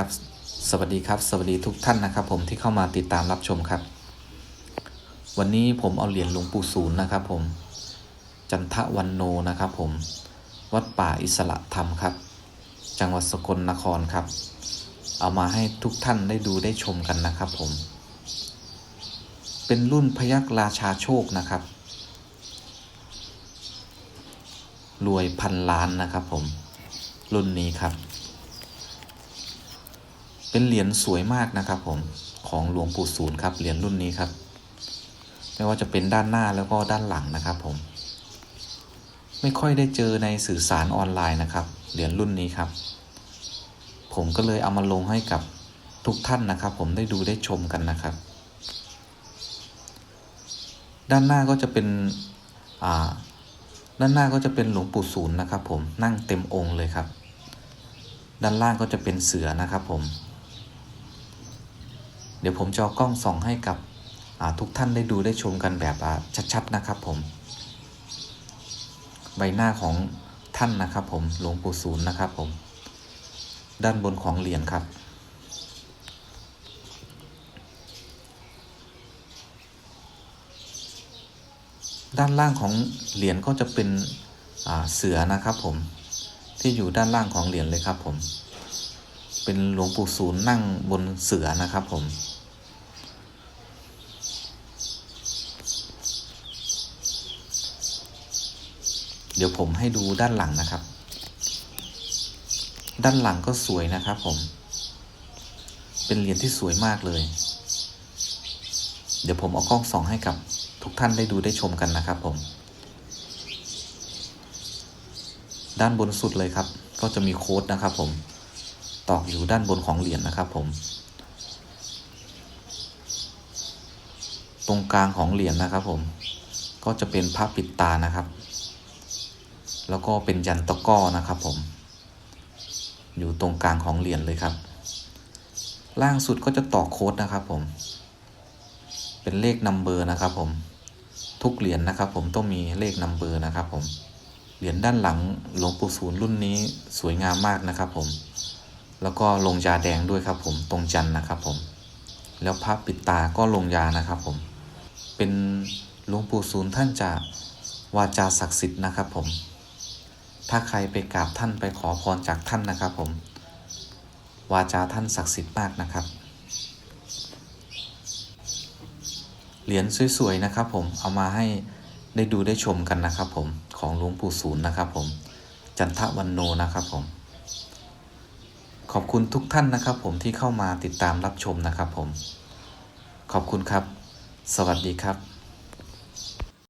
ครับ สวัสดีครับ สวัสดีทุกท่านนะครับ ผมที่เข้ามาติดตามรับชมครับ วันนี้ผมเอาเหรียญหลวงปู่ศูนย์นะครับ ผม จันทวันโนนะครับ ผม วัดป่าอิสระธรรมครับ จังหวัดสกลนครครับ เอามาให้ทุกท่านได้ดูได้ชมกันนะครับ ผม เป็นรุ่นพยักราชาโชคนะครับ รวยพันล้านนะครับ ผม รุ่นนี้ครับ เป็นเหรียญสวยมากนะครับ ผมของหลวงปู่ศูนย์ครับเหรียญรุ่นนี้ครับ ไม่ว่าจะเป็นด้านหน้าแล้วก็ด้านหลังนะครับ ผม ไม่ค่อยได้เจอในสื่อสารออนไลน์นะครับเหรียญรุ่นนี้ครับ ผมก็เลยเอามาลงให้กับทุกท่านนะครับ ผมได้ดูได้ชมกันนะครับ ด้านหน้าก็จะเป็นอ่าด้านหน้าก็จะเป็นหลวงปู่ศูนย์นะครับ ผมนั่งเต็มองค์เลยครับ ด้านล่างก็จะเป็นเสือนะครับ ผม เดี๋ยวผมจะเอากล้องส่องให้กับทุกท่านได้ดูได้ชมกันแบบชัดๆนะครับผม ใบหน้าของท่านนะครับผมหลวงปู่ศูนย์นะครับผม ด้านบนของเหรียญครับด้านล่างของเหรียญก็จะเป็นเสือนะครับผมที่อยู่ด้านล่างของเหรียญเลยครับผม เป็นหลวงปู่ศูนย์นั่งบนเสือนะครับผม เดี๋ยวผมให้ดูด้านหลังนะครับ ด้านหลังก็สวยนะครับผม เป็นเหรียญที่สวยมากเลย เดี๋ยวผมเอากล้องส่องให้กับทุกท่านได้ดูได้ชมกันนะครับผม ด้านบนสุดเลยครับ ก็จะมีโค้ดนะครับผม ตอกอยู่ด้านบนของเหรียญนะครับผม ตรงกลางของเหรียญนะครับผม ก็จะเป็นพระปิดตานะครับ แล้วก็เป็นยันตะก้อนะครับผม อยู่ตรงกลางของเหรียญเลยครับ ล่างสุดก็จะตอกโค้ดนะครับผม เป็นเลขนัมเบอร์นะครับผม ทุกเหรียญนะครับผมต้องมีเลขนัมเบอร์นะครับผม เหรียญด้านหลังหลวงปู่ศูนย์รุ่นนี้สวยงามมากนะครับผม แล้วก็ลงยาแดงด้วยครับผมตรงจันนะครับผม แล้วพระปิดตาก็ลงยานะครับผม เป็นหลวงปู่ศูนย์ท่านจะวาจาศักดิ์สิทธิ์นะครับผม ถ้าใครไปกราบท่านไปขอพรจากท่านนะครับผม วาจาท่านศักดิ์สิทธิ์มากนะครับ เหรียญสวยๆนะครับผม เอามาให้ได้ดูได้ชมกันนะครับผม ของหลวงปู่ศูนย์นะครับผม จันทวันโนนะครับผม อบคุณทุกท่านนะครับ ผมที่เข้ามาติดตามรับชมนะครับ ผม ขอบคุณครับ สวัสดีครับ